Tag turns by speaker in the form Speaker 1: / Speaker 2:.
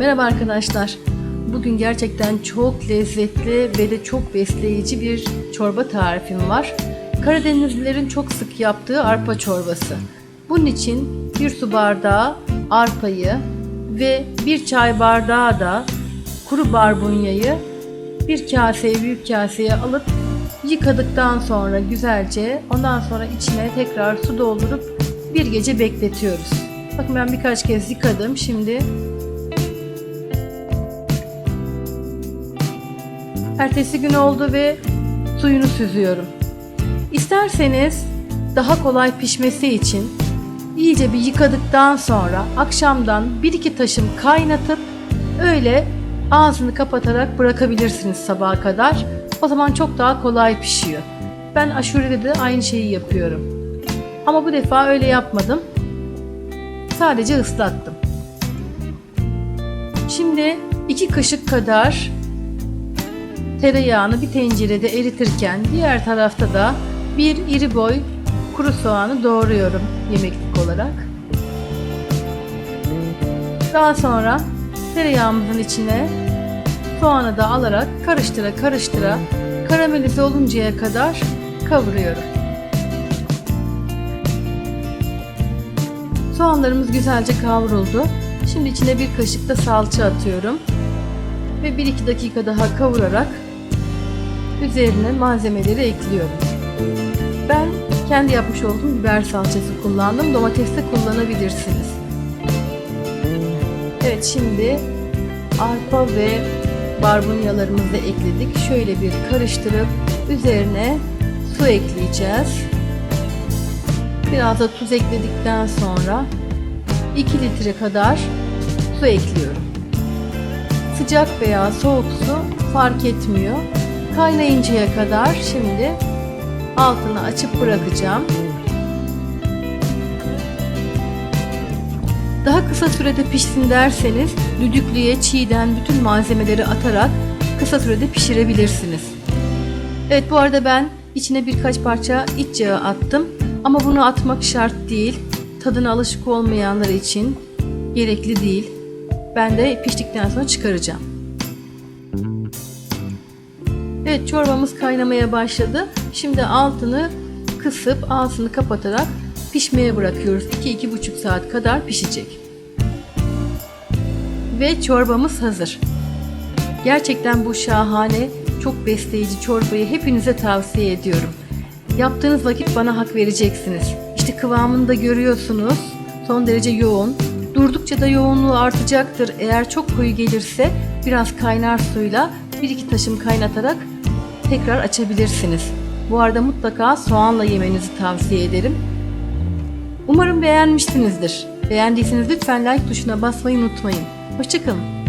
Speaker 1: Merhaba arkadaşlar. Bugün gerçekten çok lezzetli ve de çok besleyici bir çorba tarifim var. Karadenizlilerin çok sık yaptığı arpa çorbası. Bunun için bir su bardağı arpayı ve bir çay bardağı da kuru barbunyayı bir kaseye büyük kaseye alıp yıkadıktan sonra güzelce ondan sonra içine tekrar su doldurup bir gece bekletiyoruz. Bakın ben birkaç kez yıkadım. Şimdi ertesi gün oldu ve suyunu süzüyorum. İsterseniz daha kolay pişmesi için iyice bir yıkadıktan sonra akşamdan bir iki taşım kaynatıp öyle ağzını kapatarak bırakabilirsiniz sabaha kadar. O zaman çok daha kolay pişiyor. Ben aşurede de aynı şeyi yapıyorum. Ama bu defa öyle yapmadım. Sadece ıslattım. Şimdi iki kaşık kadar tereyağını bir tencerede eritirken diğer tarafta da bir iri boy kuru soğanı doğruyorum yemeklik olarak. Daha sonra tereyağımızın içine soğanı da alarak karıştıra karıştıra karamelize oluncaya kadar kavuruyorum. Soğanlarımız güzelce kavruldu. Şimdi içine bir kaşık da salça atıyorum. Ve 1-2 dakika daha kavurarak üzerine malzemeleri ekliyorum. Ben kendi yapmış olduğum biber salçası kullandım. Domates de kullanabilirsiniz. Evet şimdi arpa ve barbunyalarımızı da ekledik. Şöyle bir karıştırıp üzerine su ekleyeceğiz. Biraz da tuz ekledikten sonra 2 litre kadar su ekliyorum. Sıcak veya soğuk su fark etmiyor. Kaynayıncaya kadar şimdi altını açıp bırakacağım. Daha kısa sürede pişsin derseniz düdüklüye çiğden bütün malzemeleri atarak kısa sürede pişirebilirsiniz. Evet bu arada ben içine birkaç parça iç yağı attım. Ama bunu atmak şart değil. Tadına alışık olmayanlar için gerekli değil. Ben de piştikten sonra çıkaracağım. Evet çorbamız kaynamaya başladı. Şimdi altını kısıp ağzını kapatarak pişmeye bırakıyoruz. 2-2,5 saat kadar pişecek. Ve çorbamız hazır. Gerçekten bu şahane, çok besleyici çorbayı hepinize tavsiye ediyorum. Yaptığınız vakit bana hak vereceksiniz. İşte kıvamını da görüyorsunuz. Son derece yoğun. Durdukça da yoğunluğu artacaktır. Eğer çok koyu gelirse biraz kaynar suyla bir iki taşım kaynatarak tekrar açabilirsiniz. Bu arada mutlaka soğanla yemenizi tavsiye ederim. Umarım beğenmişsinizdir. Beğendiyseniz lütfen like tuşuna basmayı unutmayın. Hoşçakalın.